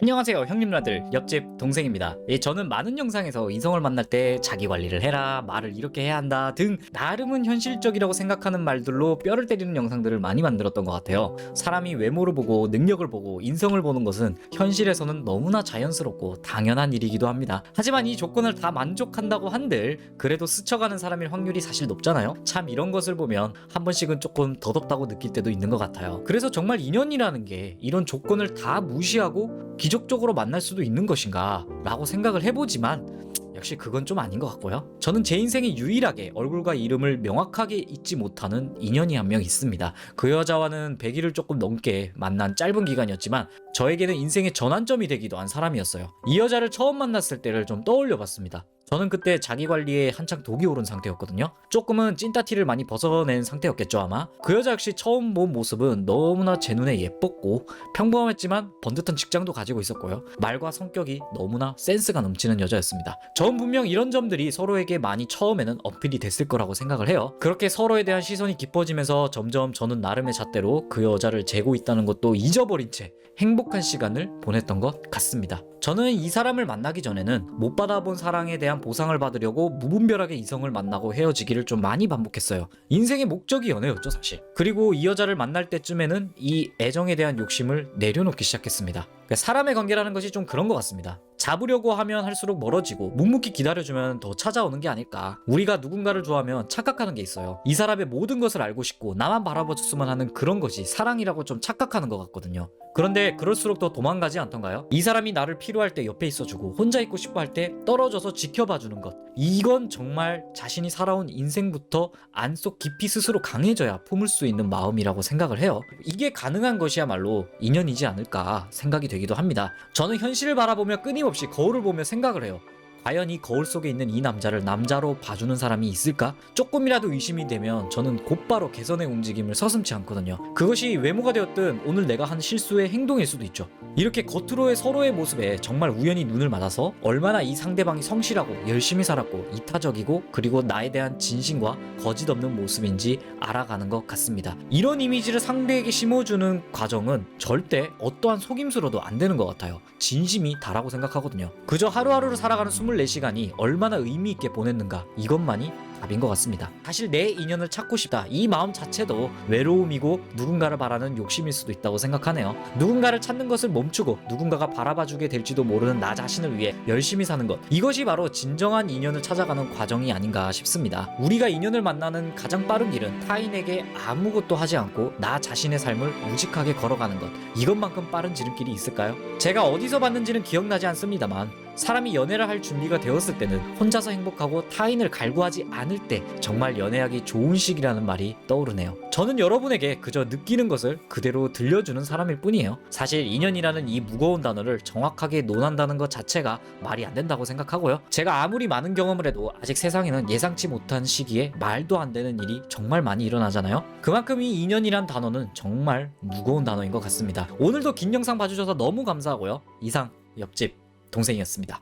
안녕하세요 형님라들 옆집 동생입니다. 예, 저는 많은 영상에서 이성을 만날 때 자기 관리를 해라 말을 이렇게 해야 한다 등 나름은 현실적이라고 생각하는 말들로 뼈를 때리는 영상들을 많이 만들었던 것 같아요. 사람이 외모를 보고 능력을 보고 인성을 보는 것은 현실에서는 너무나 자연스럽고 당연한 일이기도 합니다. 하지만 이 조건을 다 만족한다고 한들 그래도 스쳐가는 사람일 확률이 사실 높잖아요. 참 이런 것을 보면 한 번씩은 조금 더덥다고 느낄 때도 있는 것 같아요. 그래서 정말 인연이라는 게 이런 조건을 다 무시하고 기적적으로 만날 수도 있는 것인가 라고 생각을 해보지만 역시 그건 좀 아닌 것 같고요. 저는 제 인생에 유일하게 얼굴과 이름을 명확하게 잊지 못하는 인연이 한 명 있습니다. 그 여자와는 100일을 조금 넘게 만난 짧은 기간이었지만 저에게는 인생의 전환점이 되기도 한 사람이었어요. 이 여자를 처음 만났을 때를 좀 떠올려 봤습니다. 저는 그때 자기 관리에 한창 독이 오른 상태였거든요. 조금은 찐따티를 많이 벗어낸 상태였겠죠 아마. 그 여자 역시 처음 본 모습은 너무나 제 눈에 예뻤고 평범했지만 번듯한 직장도 가지고 있었고요. 말과 성격이 너무나 센스가 넘치는 여자였습니다. 전 분명 이런 점들이 서로에게 많이 처음에는 어필이 됐을 거라고 생각을 해요. 그렇게 서로에 대한 시선이 깊어지면서 점점 저는 나름의 잣대로 그 여자를 재고 있다는 것도 잊어버린 채 행복한 시간을 보냈던 것 같습니다. 저는 이 사람을 만나기 전에는 못 받아본 사랑에 대한 보상을 받으려고 무분별하게 이성을 만나고 헤어지기를 좀 많이 반복했어요. 인생의 목적이 연애였죠, 사실. 그리고 이 여자를 만날 때쯤에는 이 애정에 대한 욕심을 내려놓기 시작했습니다. 그러니까 사람의 관계라는 것이 좀 그런 것 같습니다. 잡으려고 하면 할수록 멀어지고 묵묵히 기다려주면 더 찾아오는 게 아닐까. 우리가 누군가를 좋아하면 착각하는 게 있어요. 이 사람의 모든 것을 알고 싶고 나만 바라봐줬으면 하는 그런 것이 사랑이라고 좀 착각하는 것 같거든요. 그런데 그럴수록 더 도망가지 않던가요? 이 사람이 나를 필요할 때 옆에 있어주고 혼자 있고 싶어 할 때 떨어져서 지켜봐주는 것. 이건 정말 자신이 살아온 인생부터 안속 깊이 스스로 강해져야 품을 수 있는 마음이라고 생각을 해요. 이게 가능한 것이야말로 인연이지 않을까 생각이 되기도 합니다. 저는 현실을 바라보며 끊임 없이 거울을 보며 생각을 해요. 과연 이 거울 속에 있는 이 남자를 남자로 봐주는 사람이 있을까? 조금이라도 의심이 되면 저는 곧바로 개선의 움직임을 서슴지 않거든요. 그것이 외모가 되었든 오늘 내가 한 실수의 행동일 수도 있죠. 이렇게 겉으로의 서로의 모습에 정말 우연히 눈을 맞아서 얼마나 이 상대방이 성실하고 열심히 살았고 이타적이고 그리고 나에 대한 진심과 거짓 없는 모습인지 알아가는 것 같습니다. 이런 이미지를 상대에게 심어주는 과정은 절대 어떠한 속임수로도 안 되는 것 같아요. 진심이 다라고 생각하거든요. 그저 하루하루를 살아가는 24시간이 얼마나 의미 있게 보냈는가 이것만이 답인 것 같습니다. 사실 내 인연을 찾고 싶다. 이 마음 자체도 외로움이고 누군가를 바라는 욕심일 수도 있다고 생각하네요. 누군가를 찾는 것을 멈추고 누군가가 바라봐주게 될지도 모르는 나 자신을 위해 열심히 사는 것. 이것이 바로 진정한 인연을 찾아가는 과정이 아닌가 싶습니다. 우리가 인연을 만나는 가장 빠른 길은 타인에게 아무것도 하지 않고 나 자신의 삶을 우직하게 걸어가는 것. 이것만큼 빠른 지름길이 있을까요? 제가 어디서 봤는지는 기억나지 않습니다만 사람이 연애를 할 준비가 되었을 때는 혼자서 행복하고 타인을 갈구하지 않을 때 정말 연애하기 좋은 시기라는 말이 떠오르네요. 저는 여러분에게 그저 느끼는 것을 그대로 들려주는 사람일 뿐이에요. 사실 인연이라는 이 무거운 단어를 정확하게 논한다는 것 자체가 말이 안 된다고 생각하고요. 제가 아무리 많은 경험을 해도 아직 세상에는 예상치 못한 시기에 말도 안 되는 일이 정말 많이 일어나잖아요. 그만큼 이 인연이란 단어는 정말 무거운 단어인 것 같습니다. 오늘도 긴 영상 봐주셔서 너무 감사하고요. 이상 옆집 동생이었습니다.